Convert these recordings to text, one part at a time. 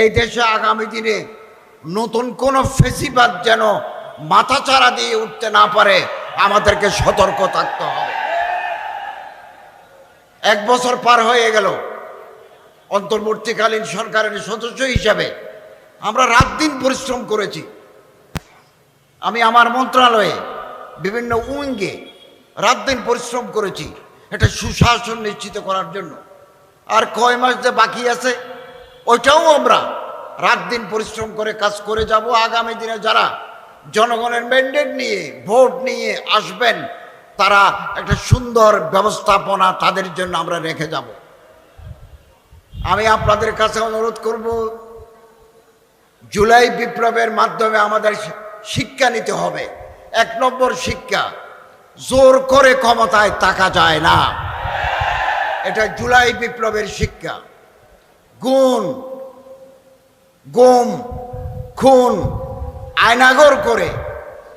এই দেশে আগামী দিনে নতুন কোন ফেসিবাদ যেন মাথাচাড়া দিয়ে উঠতে না পারে, আমাদেরকে সতর্ক থাকতে হবে। এক বছর পার হয়ে গেল। অন্তর্বর্তীকালীন সরকারের সদস্য হিসাবে আমরা রাত দিন পরিশ্রম করেছি। আমি আমার মন্ত্রণালয়ে বিভিন্ন উইঙ্গে রাত দিন পরিশ্রম করেছি। এটা সুশাসন নিশ্চিত করার জন্য। আর কয় মাস যে বাকি আছে ওইটাও আমরা রাত দিন পরিশ্রম করে কাজ করে যাব। আগামী দিনে যারা জনগণের ম্যান্ডেট নিয়ে, ভোট নিয়ে আসবেন, তারা একটা সুন্দর ব্যবস্থাপনা তাদের জন্য আমরা রেখে যাব। আমি আপনাদের কাছে অনুরোধ করব, জুলাই বিপ্লবের মাধ্যমে আমাদের শিক্ষা নিতে হবে। এক নম্বর শিক্ষা, জোর করে ক্ষমতায় থাকা যায় না। এটা জুলাই বিপ্লবের শিক্ষা। গুণ, গুম, খুন আয়নাগর করে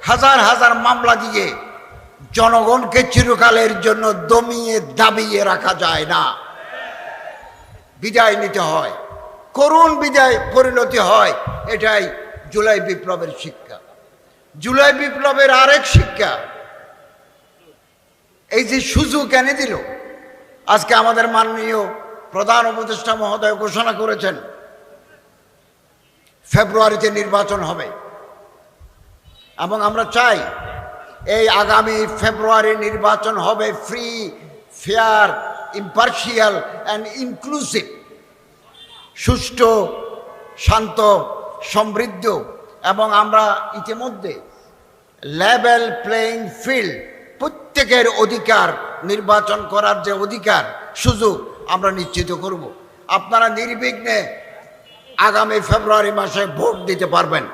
হাজার হাজার মামলা দিয়ে জনগণকে চিরকালের জন্য দমিয়ে দাবিয়ে রাখা যায় না। বিদায় নিতে হয়, করুণ বিদায় পরিণতি হয়, এটাই জুলাই বিপ্লবের শিক্ষা। জুলাই বিপ্লবের আরেক শিক্ষা, এই যে সুযোগ এনে দিল, আজকে আমাদের মাননীয় প্রধান উপদেষ্টা মহোদয় ঘোষণা করেছেন, ফেব্রুয়ারিতে নির্বাচন হবে। এবং আমরা চাই এই আগামী ফেব্রুয়ারি নির্বাচন হবে free fair impartial and inclusive সুষ্ঠু, শান্ত, সমৃদ্ধ এবং আমরা ইতিমধ্যে লেভেল প্লেইং ফিল্ড প্রত্যেকের অধিকার নির্বাচন করার যে অধিকার, সুযোগ আমরা নিশ্চিত করব। আপনারা নির্বিঘ্নে আগামী ফেব্রুয়ারি মাসে ভোট দিতে পারবেন।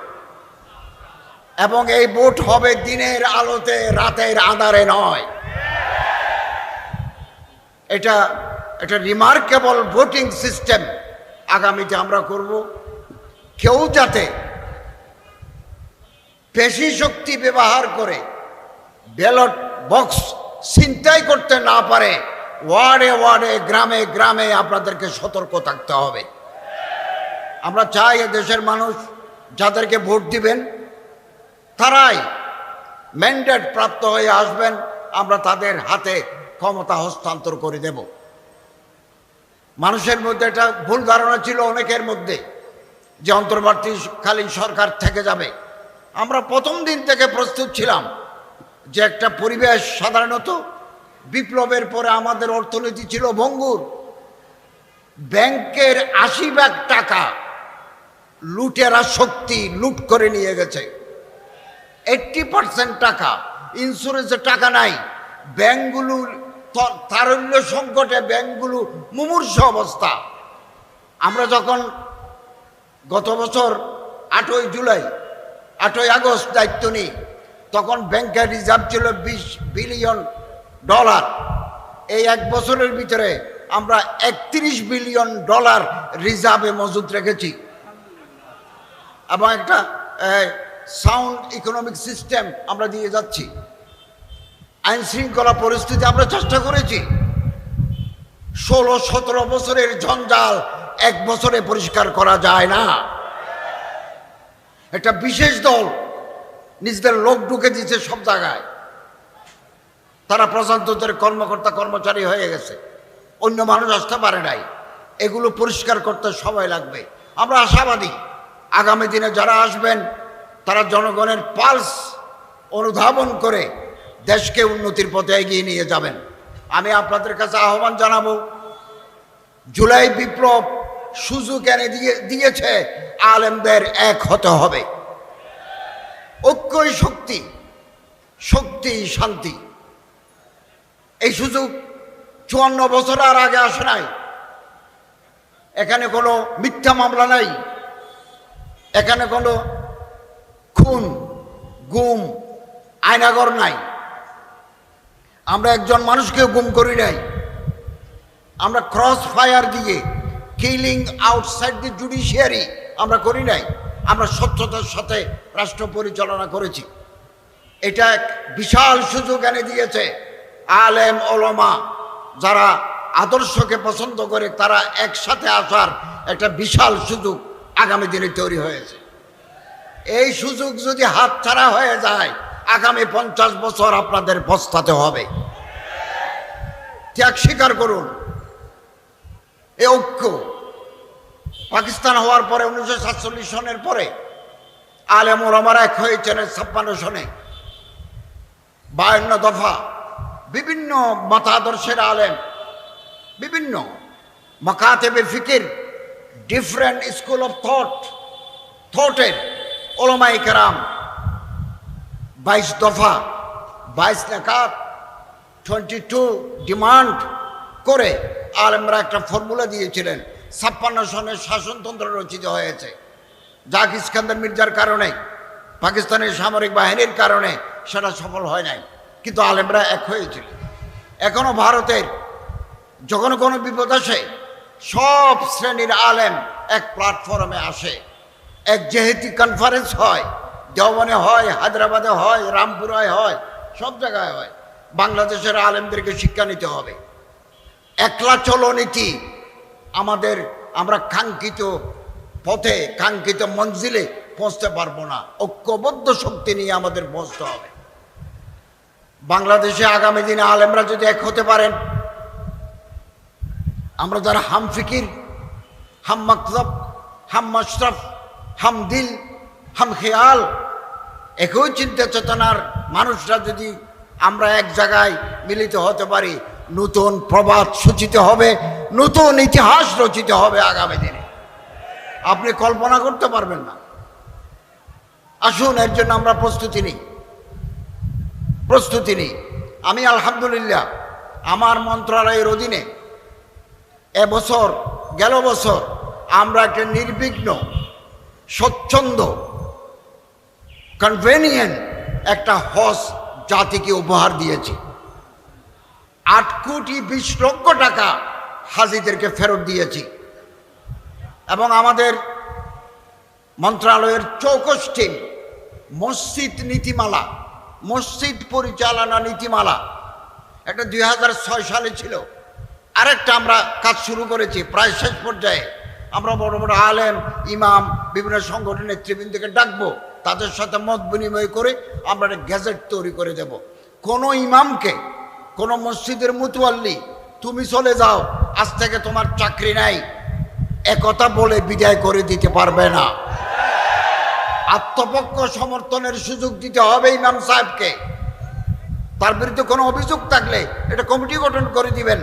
এবং এই ভোট হবে দিনের আলোতে, রাতের আধারে নয়। এটা এটা রিমার্কেবল ভোটিং সিস্টেম আগামীতে আমরা করব। কেউ যাতে পেশি শক্তি ব্যবহার করে ব্যালট বক্স ছিনতাই করতে না পারে ওয়ার্ডে ওয়ার্ডে, গ্রামে গ্রামে আপনাদেরকে সতর্ক থাকতে হবে। আমরা চাই দেশের মানুষ যাদেরকে ভোট দিবেন, তারাই ম্যান্ডেট প্রাপ্ত হয়ে আসবেন, আমরা তাদের হাতে ক্ষমতা হস্তান্তর করে দেব। মানুষের মধ্যে একটা ভুল ধারণা ছিল অনেকের মধ্যে, যে অন্তর্বর্তীকালীন সরকার থেকে যাবে। আমরা প্রথম দিন থেকে প্রস্তুত ছিলাম যে একটা পরিবেশ সাধারণত বিপ্লবের পরে আমাদের অর্থনীতি ছিল ভঙ্গুর। ব্যাংকের আশি ভাগ টাকা লুটেরা শক্তি লুট করে নিয়ে গেছে। এইট্টি পার্সেন্ট টাকা ইন্স্যুরেন্সের টাকা নাই। ব্যাংকগুলো তারল্য সংকটে ব্যাংকগুলো মুমূর্ষ অবস্থা। আমরা যখন গত বছর আটই জুলাই, আটই আগস্ট দায়িত্ব নিই, তখন ব্যাংকের রিজার্ভ ছিল বিশ বিলিয়ন ডলার। এই এক বছরের ভিতরে আমরা একত্রিশ বিলিয়ন ডলার রিজার্ভে মজুদ রেখেছি। এবং একটা সাউন্ড ইকোনমিক সিস্টেম আমরা দিয়ে যাচ্ছি। আইন শৃঙ্খলা পরিস্থিতি আমরা চেষ্টা করেছি। ষোলো সতেরো বছরের জঞ্জাল এক বছরে পরিষ্কার করা যায় না। একটা বিশেষ দল নিজেদের লোক ঢুকে দিচ্ছে সব জায়গায়। তারা প্রজাতন্ত্রের কর্মকর্তা, কর্মচারী হয়ে গেছে। অন্য মানুষ আসতে পারে নাই। এগুলো পরিষ্কার করতে সময় লাগবে। আমরা আশাবাদী। আগামী দিনে যারা আসবেন, তারা জনগণের পালস অনুধাবন করে দেশকে উন্নতির পথে এগিয়ে নিয়ে যাবেন। আমি আপনাদের কাছে আহ্বান জানাব, জুলাই বিপ্লব সুযোগ এনে দিয়ে, দিয়েছে, আলেমদের এক হতে হবে। ঐক্যই শক্তি শক্তি শান্তি। এই সুযোগ চুয়ান্ন বছর আর আগে আসে নাই। এখানে কোনো মিথ্যা মামলা নাই। এখানে কোনো খুন, গুম আয়নাগর নাই। আমরা একজন মানুষকে গুম করি নাই। আমরা ক্রস ফায়ার দিয়ে কিলিং আউটসাইড দি জুডিশিয়ারি আমরা করি নাই। আমরা স্বচ্ছতার সাথে রাষ্ট্র পরিচালনা করেছি। এটা এক বিশাল সুযোগ এনে দিয়েছে। আলেম ওলমা যারা আদর্শকে পছন্দ করে, তারা একসাথে আসার একটা বিশাল সুযোগ আগামী দিনে তৈরি হয়েছে। এই সুযোগ যদি হাতছাড়া হয়ে যায়, আগামী পঞ্চাশ বছর আপনাদের পস্তাতে হবে। ত্যাগ স্বীকার করুন। এ ঐক্য পাকিস্তান হওয়ার পরে, উনিশশো সাতচল্লিশ সনের পরে আলেম ওলামারা এক হয়েছেন ছাপ্পান্ন সনে। বায়ান্ন দফা বিভিন্ন মতাদর্শের আলেম, বিভিন্ন মকাতেবে ফিকির ডিফারেন্ট স্কুল অফ থট থটের ওলমাই কেরাম, বাইশ দফা, বাইশ নাকাত টোয়েন্টি টু ডিমান্ড করে আলেমরা একটা ফর্মুলা দিয়েছিলেন। ছাপ্পান্ন সনের শাসনতন্ত্র রচিত হয়েছে। জাক ইস্কান্দার মির্জার কারণে, পাকিস্তানের সামরিক বাহিনীর কারণে সেটা সফল হয় নাই। কিন্তু আলেমরা এক হয়েছিল এখনও ভারতের যখন কোনো বিপদ আসে, সব শ্রেণির আলেম এক প্ল্যাটফর্মে আসে। এক যেহেতু কনফারেন্স হয় দেওয়ানে হয়, হায়দ্রাবাদে হয়, রামপুরায় হয়, সব জায়গায় হয়। বাংলাদেশের আলেমদেরকে শিক্ষা নিতে হবে। একলা চলো নীতি আমাদের আমরা কাঙ্ক্ষিত পথে, কাঙ্ক্ষিত মঞ্জিলে পৌঁছতে পারব না। ঐক্যবদ্ধ শক্তি নিয়ে আমাদের পৌঁছতে হবে। বাংলাদেশে আগামী দিনে আলেমরা যদি এক হতে পারেন, আমরা যারা হাম ফিকির, হাম মকসব হাম মশরফ, হাম দিল, হাম খেয়াল, একই চিন্তা চেতনার মানুষরা যদি আমরা এক জায়গায় মিলিত হতে পারি, নতুন প্রবাদ সূচিত হবে, নতুন ইতিহাস রচিত হবে আগামী দিনে। আপনি কল্পনা করতে পারবেন না। আসুন, এর জন্য আমরা প্রস্তুতি নিই। প্রস্তুতি নিই। আমি আলহামদুলিল্লাহ আমার মন্ত্রণালয়ের অধীনে এবছর, গেল বছর আমরা একটা নির্বিঘ্ন, স্বচ্ছন্দ কনভেনিয়েন্ট একটা হজ জাতিকে উপহার দিয়েছি। আট কোটি বিশ লক্ষ টাকা হাজিদেরকে ফেরত দিয়েছি। এবং আমাদের মন্ত্রণালয়ের চৌকস টিম মসজিদ নীতিমালা মসজিদ পরিচালনা নীতিমালা। এটা দুই হাজার ছয় সালে ছিল। আরেকটা আমরা কাজ শুরু করেছি, প্রায় শেষ পর্যায়ে। আমরা বড় বড় আলেম, ইমাম, বিভিন্ন সংগঠনের নেতৃবৃন্দকে ডাকবো। তাদের সাথে মত বিনিময় করে আমরা একটা গ্যাজেট তৈরি করে দেব। কোনো ইমামকে, কোনো মসজিদের মুতুয়াল্লি, তুমি চলে যাও, আজ থেকে তোমার চাকরি নাই। একথা বলে বিদায় করে দিতে পারবে না। আত্মপক্ষ সমর্থনের সুযোগ দিতে হবে ইমাম সাহেবকে। তার বিরুদ্ধে কোনো অভিযোগ থাকলে এটা কমিটি গঠন করে দিবেন।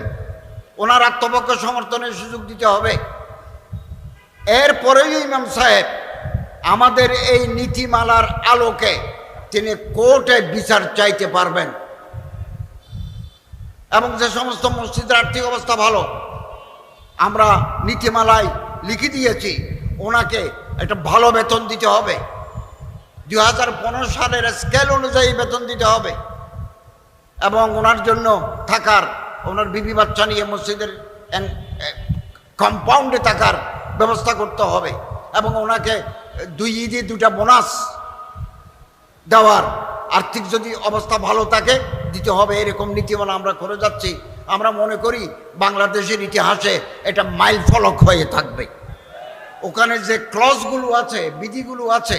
ওনার আত্মপক্ষ সমর্থনের সুযোগ দিতে হবে। এরপরেই ইমাম সাহেব আমাদের এই নীতিমালার আলোকে তিনি কোর্টে বিচার চাইতে পারবেন। এবং যে সমস্ত মসজিদের আর্থিক অবস্থা ভালো, আমরা নীতিমালায় লিখে দিয়েছি, ওনাকে একটা ভালো বেতন দিতে হবে। দুই হাজার পনেরো সালের স্কেল অনুযায়ী বেতন দিতে হবে। এবং ওনার জন্য থাকার, ওনার বিবি বাচ্চা নিয়ে মসজিদের কম্পাউন্ডে থাকার ব্যবস্থা করতে হবে। এবং ওনাকে দুই ঈদে দুটা বোনাস দেওয়ার আর্থিক যদি অবস্থা ভালো থাকে, দিতে হবে। এরকম নীতিমালা আমরা করে যাচ্ছি। আমরা মনে করি বাংলাদেশের ইতিহাসে এটা মাইল ফলক হয়ে থাকবে। ওখানে যে ক্লসগুলো আছে, বিধিগুলো আছে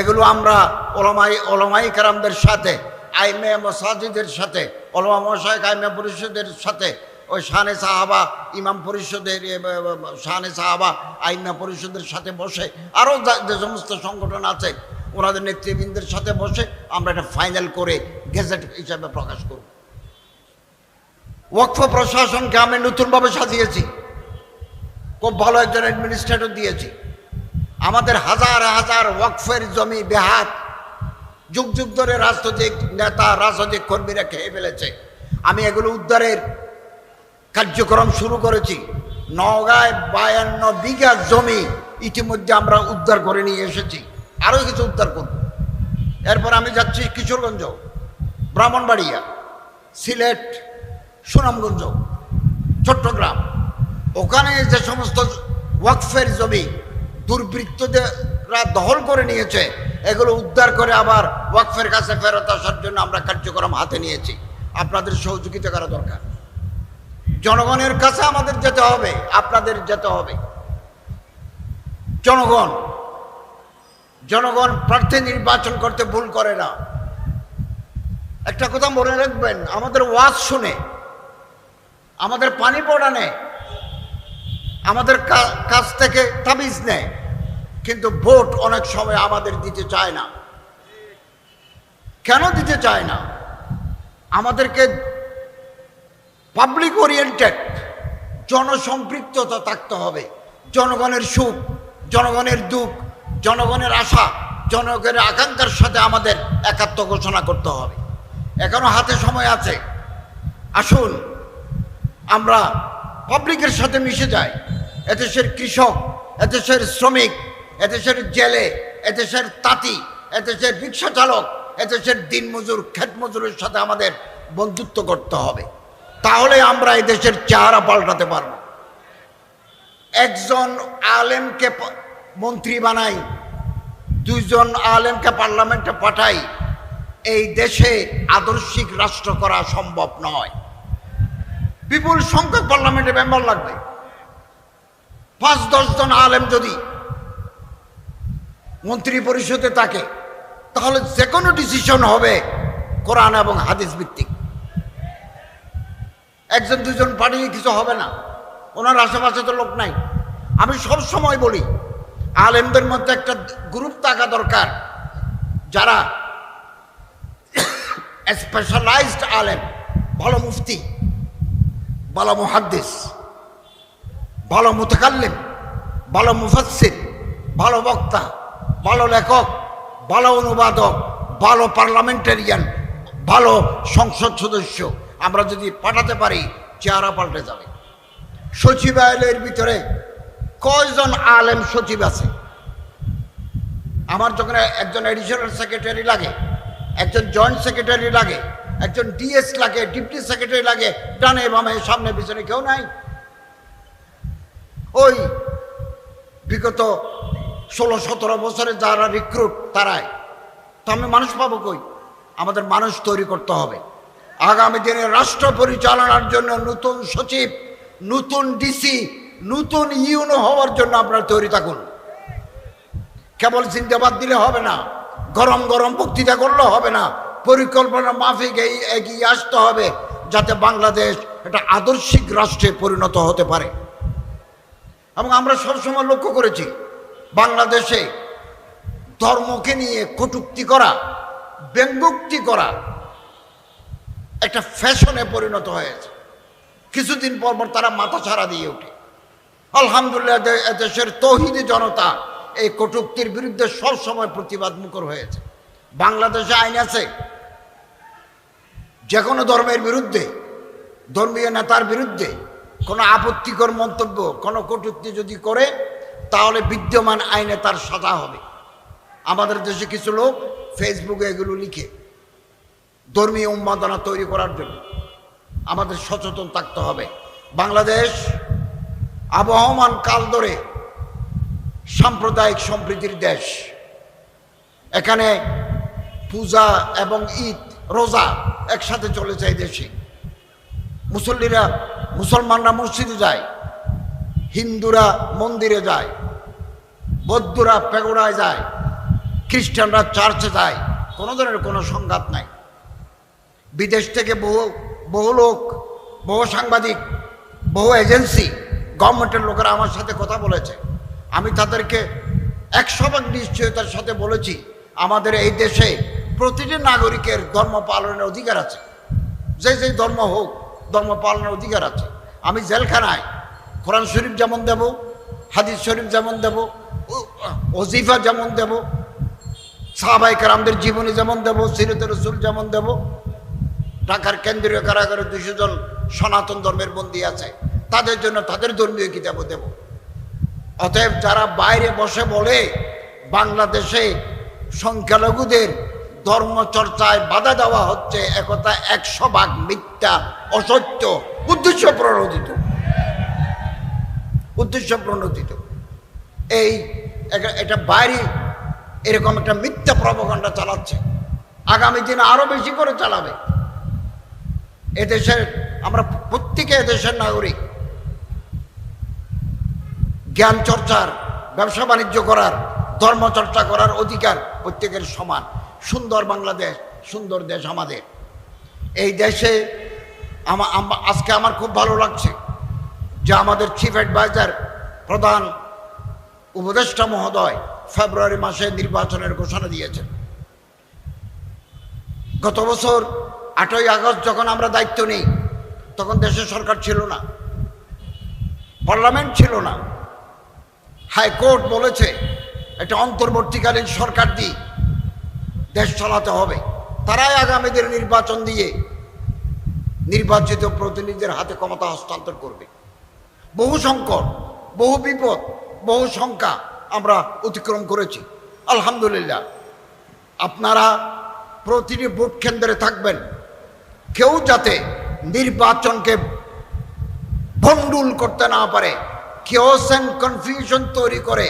এগুলো আমরা ওলামাই ওলামাই কারামদের সাথে, আইমে মসাজিদের সাথে, ওলামা মশাইক আইমে পরিষদের সাথে, ওই শানে সাহাবা, ইমাম পরিষদের শানে সাহাবা, আইমা পরিষদের সাথে বসে, আরও যে সমস্ত সংগঠন আছে, ওনাদের নেতৃবৃন্দের সাথে বসে আমরা এটা ফাইনাল করে গেজেট হিসাবে প্রকাশ করব। ওয়াকফ প্রশাসনকে আমি নতুনভাবে সাজিয়েছি। খুব ভালো একজন অ্যাডমিনিস্ট্রেটর দিয়েছি। আমাদের হাজার হাজার ওয়াকফের জমি বেহাত। যুগ যুগ ধরে রাজনৈতিক নেতা, রাজনৈতিক কর্মীরা খেয়ে ফেলেছে। আমি এগুলো উদ্ধারের কার্যক্রম শুরু করেছি। নগাঁয় বায়ান্ন বিঘা জমি ইতিমধ্যে আমরা উদ্ধার করে নিয়ে এসেছি। আরও কিছু উদ্ধার করব। এরপর আমি যাচ্ছি কিশোরগঞ্জ, ব্রাহ্মণবাড়িয়া, সিলেট, সুনামগঞ্জ, চট্টগ্রাম। ওখানে যে সমস্ত ওয়াকফের জমি দুর্বৃত্তরা দখল করে নিয়েছে। এগুলো উদ্ধার করে আবার ওয়াকফের কাছে ফেরত আসার জন্য আমরা কার্যক্রম হাতে নিয়েছি। আপনাদের সহযোগিতা করা দরকার। জনগণের কাছে আমাদের যেতে হবে, আপনাদের যেতে হবে। জনগণ জনগণ প্রার্থী নির্বাচন করতে ভুল করে না। একটা কথা মনে রাখবেন, আমাদের ওয়াজ শুনে, আমাদের পানি পড়ানে আমাদের কাছ থেকে তাবিজ নেয়, কিন্তু ভোট অনেক সময় আমাদের দিতে চায় না। কেন দিতে চায় না? আমাদেরকে পাবলিক ওরিয়েন্টেড জনসম্পৃক্ততা থাকতে হবে, জনগণের সুখ, জনগণের দুঃখ, জনগণের আশা, জনগণের আকাঙ্ক্ষার সাথে আমাদের একাত্ম ঘোষণা করতে হবে। এখনও হাতে সময় আছে। আসুন, আমরা পাবলিকের সাথে মিশে যাই। এদেশের কৃষক, এদেশের শ্রমিক, এদেশের জেলে, এদেশের তাঁতি, এদেশের রিক্সা চালক, এদেশের দিনমজুর ক্ষেত মজুরের সাথে আমাদের বন্ধুত্ব করতে হবে। তাহলে আমরা এই দেশের চেহারা পাল্টাতে পারব। একজন আলেমকে মন্ত্রী বানাই, দুইজন আলেমকে পার্লামেন্টে পাঠাই, এই দেশে আদর্শিক রাষ্ট্র করা সম্ভব নয়। বিপুল সংখ্যক পার্লামেন্টে মেম্বার লাগবে। পাঁচ, দশ জন আলেম যদি মন্ত্রী পরিষদে থাকে, তাহলে যে কোনো ডিসিশন হবে কোরআন এবং হাদিস ভিত্তিক। একজন, দুজন পাঠিয়ে কিছু হবে না। ওনার আশেপাশে তো লোক নাই। আমি সব সময় বলি, আলেমদের মধ্যে একটা গ্রুপ থাকা দরকার, যারা স্পেশালাইজড আলেম, ভালো মুফতি, ভালো মুহাদ্দিস। ভালো মুতাকাল্লিম, ভালো মুফাসসির, ভালো বক্তা, ভালো লেখক, ভালো অনুবাদক, ভালো পার্লামেন্টারিয়ান, ভালো সংসদ সদস্য। আমরা যদি পাঠাতে পারি, চেহারা পাল্টে যাবে। সচিবালয়ের ভিতরে কয়জন আলেম সচিব আছে? আমার যখন একজন এডিশনাল সেক্রেটারি লাগে, একজন জয়েন্ট সেক্রেটারি লাগে, একজন ডিএস লাগে ডিপটি সেক্রেটারি লাগে, ডানে বামে, সামনে, পিছনে কেউ নাই। ওই বিগত ষোলো, সতেরো বছরে যারা রিক্রুট তারাই। তো আমি মানুষ পাবো কই? আমাদের মানুষ তৈরি করতে হবে। আগামী দিনে রাষ্ট্র পরিচালনার জন্য নতুন সচিব, নতুন ডিসি নতুন ইউনো হওয়ার জন্য আপনারা তৈরি থাকুন। কেবল চিন্তাবাদ দিলে হবে না, গরম গরম বক্তৃতা করলে হবে না, পরিকল্পনা মাফিক এই এগিয়ে আসতে হবে, যাতে বাংলাদেশ একটা আদর্শিক রাষ্ট্রে পরিণত হতে পারে। এবং আমরা সবসময় লক্ষ্য করেছি, বাংলাদেশে ধর্মকে নিয়ে কটুক্তি করা, ব্যঙ্গোক্তি করা একটা ফ্যাশনে পরিণত হয়েছে। কিছুদিন পর পর তারা মাথা ছাড়া দিয়ে ওঠে। আলহামদুলিল্লাহ দেশের তৌহিদি জনতা এই কটুক্তির বিরুদ্ধে সবসময় প্রতিবাদ মুখর হয়েছে। বাংলাদেশে আইন আছে যে কোনো ধর্মের বিরুদ্ধে, ধর্মীয় নেতার বিরুদ্ধে কোনো আপত্তিকর মন্তব্য, কোনো কটূক্তি যদি করে, তাহলে বিদ্যমান আইনে তার সাজা হবে। আমাদের দেশে কিছু লোক ফেসবুকে এগুলো লিখে ধর্মীয় উন্মাদনা তৈরি করার জন্য আমাদের সচেতন থাকতে হবে। বাংলাদেশ আবহমান কাল ধরে সাম্প্রদায়িক সম্প্রীতির দেশ। এখানে পূজা এবং ঈদ, রোজা একসাথে চলেছে এই দেশে। মুসল্লিরা মুসলমানরা মসজিদে যায়, হিন্দুরা মন্দিরে যায়, বৌদ্ধরা পেগোড়ায় যায়, খ্রিস্টানরা চার্চে যায়, কোনো ধরনের কোনো সংঘাত নাই। বিদেশ থেকে বহু বহু লোক, বহু সাংবাদিক, বহু এজেন্সি, গভর্নমেন্টের লোকেরা আমার সাথে কথা বলেছে। আমি তাদেরকে একশো ভাগ নিশ্চয়তার সাথে বলেছি, আমাদের এই দেশে প্রতিটি নাগরিকের ধর্ম পালনের অধিকার আছে। যে যে ধর্ম হোক ধর্ম পালনের অধিকার আছে। আমি জেলখানায় কোরআন শরীফ যেমন দেব, হাদিস শরীফ যেমন দেব, ওজিফা যেমন দেব সাহাবাই কারামদের জীবনী যেমন দেব, সিরত রসুল যেমন দেব, ঢাকার কেন্দ্রীয় কারাগারে দুশো জন সনাতন ধর্মের বন্দী আছে, তাদের জন্য তাদের ধর্মীয় কিতাবও দেব। অতএব যারা বাইরে বসে বলে বাংলাদেশে সংখ্যালঘুদের ধর্মচর্চায় বাধা দেওয়া হচ্ছে, একথা একশো ভাগ মিথ্যা, অসত্য উদ্দেশ্য প্রণোদিত উদ্দেশ্য প্রণোদিত এই এটা- বাইরে এরকম একটা মিথ্যা প্রবকাণ্ডা চালাচ্ছে। আগামী দিনে আরও বেশি করে চালাবে। এদেশের আমরা প্রত্যেকে এদেশের নাগরিক। জ্ঞান চর্চার ব্যবসা বাণিজ্য করার, ধর্মচর্চা করার অধিকার প্রত্যেকের সমান। সুন্দর বাংলাদেশ, সুন্দর দেশ আমাদের। এই দেশে আজকে আমার খুব ভালো লাগছে যে আমাদের চিফ অ্যাডভাইজার প্রধান উপদেষ্টা মহোদয় ফেব্রুয়ারি মাসে নির্বাচনের ঘোষণা দিয়েছেন। গত বছর আটই আগস্ট যখন আমরা দায়িত্ব নিই, তখন দেশের সরকার ছিল না, পার্লামেন্ট ছিল না। হাইকোর্ট বলেছে একটা অন্তর্বর্তীকালীন সরকার দিয়ে দেশ চালাতে হবে। তারাই আগামীদের নির্বাচন দিয়ে নির্বাচিত প্রতিনিধিদের হাতে ক্ষমতা হস্তান্তর করবে। বহু সংকট, বহু বিপদ, বহু সংখ্যা আমরা অতিক্রম করেছি। আলহামদুলিল্লাহ। আপনারা প্রতিটি ভোট কেন্দ্রে থাকবেন। কেউ যাতে নির্বাচনকে ভণ্ডুল করতে না পারে কেওস অ্যান্ড কনফিউশন তৈরি করে,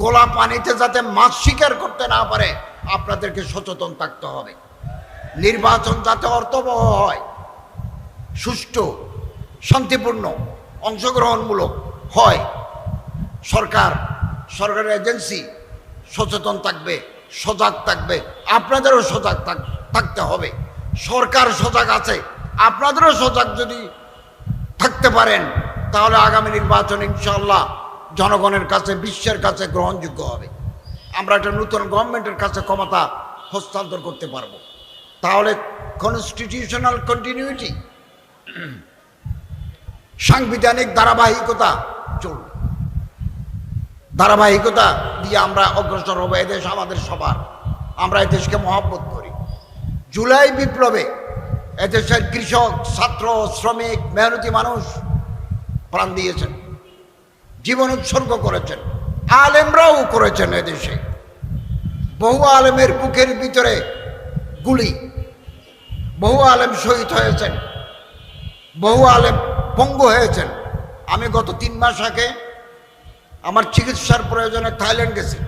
গোলা পানিতে যাতে মাছ শিকার করতে না পারে আপনাদেরকে সচেতন থাকতে হবে। নির্বাচন যাতে অর্থবহ হয়, সুষ্ঠু, শান্তিপূর্ণ, অংশগ্রহণমূলক হয়, সরকার সরকারের এজেন্সি সচেতন থাকবে, সজাগ থাকবে, আপনাদেরও সজাগ থাকতে হবে। সরকার সজাগ আছে, আপনাদেরও সজাগ যদি থাকতে পারেন, তাহলে আগামী নির্বাচন ইনশাল্লাহ জনগণের কাছে, বিশ্বের কাছে গ্রহণযোগ্য হবে। আমরা একটা নতুন গভর্নমেন্টের কাছে ক্ষমতা হস্তান্তর করতে পারব। তাহলে কনস্টিটিউশনাল কন্টিনিউটি সাংবিধানিক ধারাবাহিকতা চলবে। ধারাবাহিকতা দিয়ে আমরা অগ্রসর হব এদেশ আমাদের সবার। আমরা এদেশকে মহব্বত করি। জুলাই বিপ্লবে এদেশের কৃষক, ছাত্র, শ্রমিক, মেহনতি মানুষ প্রাণ দিয়েছেন। জীবন উৎসর্গ করেছেন। আলেমরাও করেছেন এদেশে। বহু আলেমের বুকের ভিতরে গুলি। বহু আলেম শহীদ হয়েছেন। বহু আলেম পঙ্গু হয়েছেন। আমি গত তিন মাস আগে আমার চিকিৎসার প্রয়োজনে থাইল্যান্ড গেছি।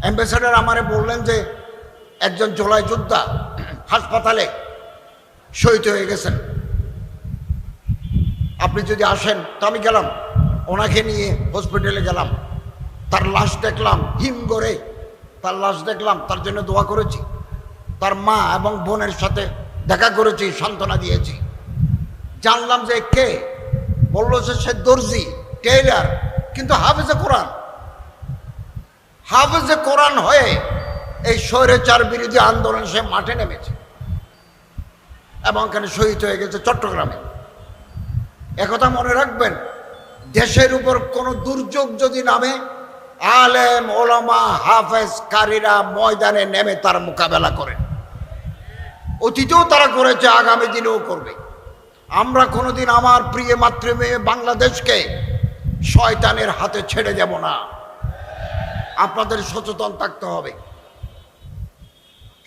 অ্যাম্বাসেডার আমারে বললেন যে, একজন জোলাই যোদ্ধা হাসপাতালে শহীদ হয়ে গেছেন। আপনি যদি আসেন, তো আমি গেলাম। ওনাকে নিয়ে হসপিটালে গেলাম। তার লাশ দেখলাম, হিম করে তার লাশ দেখলাম, তার জন্য দোয়া করেছি। তার মা এবং বোনের সাথে দেখা করেছি, সান্ত্বনা দিয়েছি। জানলাম যে কে? বলল যে সে দর্জি, টেইলার, কিন্তু হাফেজে কোরআন। হাফেজে কোরআন হয়ে এই স্বৈরাচার বিরোধী আন্দোলন সে মাঠে নেমেছে। এবং এখানে শহীদ হয়ে গেছে চট্টগ্রামে। একথা মনে রাখবেন দেশের উপর কোনো দুর্যোগ যদি নামে, আলেম, ওলামা হাফেজ কারীরা ময়দানে নেমে তার মোকাবেলা করেন অতীতেও তারা করেছে, আগামী দিনেও করবে। আমরা কোনোদিন আমার প্রিয় মাতৃভূমি বাংলাদেশকে শয়তানের হাতে ছেড়ে দেব না। আপনাদের সচেতন থাকতে হবে।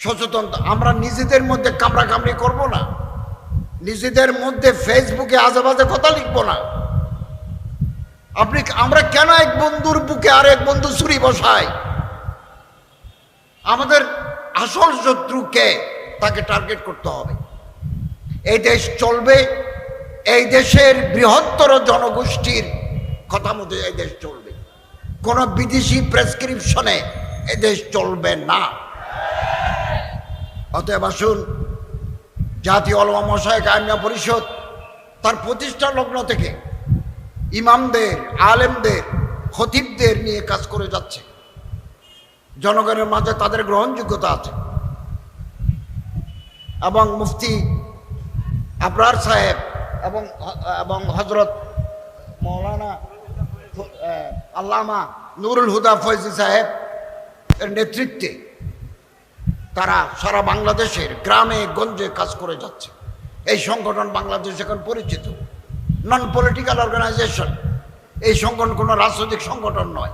সচেতন আমরা নিজেদের মধ্যে কামড়াকামড়ি করব না। নিজেদের মধ্যে ফেসবুকে আজে বাজে কথা লিখব না। আপনি আমরা কেন এক বন্ধুর বুকে আর এক বন্ধু ছুরি বসাই? আমাদের আসল শত্রুকে তাকে টার্গেট করতে হবে। এই দেশ চলবে, এই দেশের বৃহত্তর জনগোষ্ঠীর কথা মতো এই দেশ চলবে। কোনো বিদেশি প্রেসক্রিপশনে এ দেশ চলবে না। অতএব আসুন, জাতীয় অলমা মশায় কায়না পরিষদ তার প্রতিষ্ঠা লগ্ন থেকে ইমামদের, আলেমদের, খতিবদের নিয়ে কাজ করে যাচ্ছে। জনগণের মাঝে তাদের গ্রহণযোগ্যতা আছে। এবং মুফতি আবরার সাহেব এবং এবং হজরত মৌলানা আল্লামা নুরুল হুদা ফৈজি সাহেব এর নেতৃত্বে তারা সারা বাংলাদেশের গ্রামে, গঞ্জে কাজ করে যাচ্ছে। এই সংগঠন বাংলাদেশ এখন পরিচিত। নন পলিটিক্যাল অর্গানাইজেশন এই সংগঠন কোনো রাজনৈতিক সংগঠন নয়।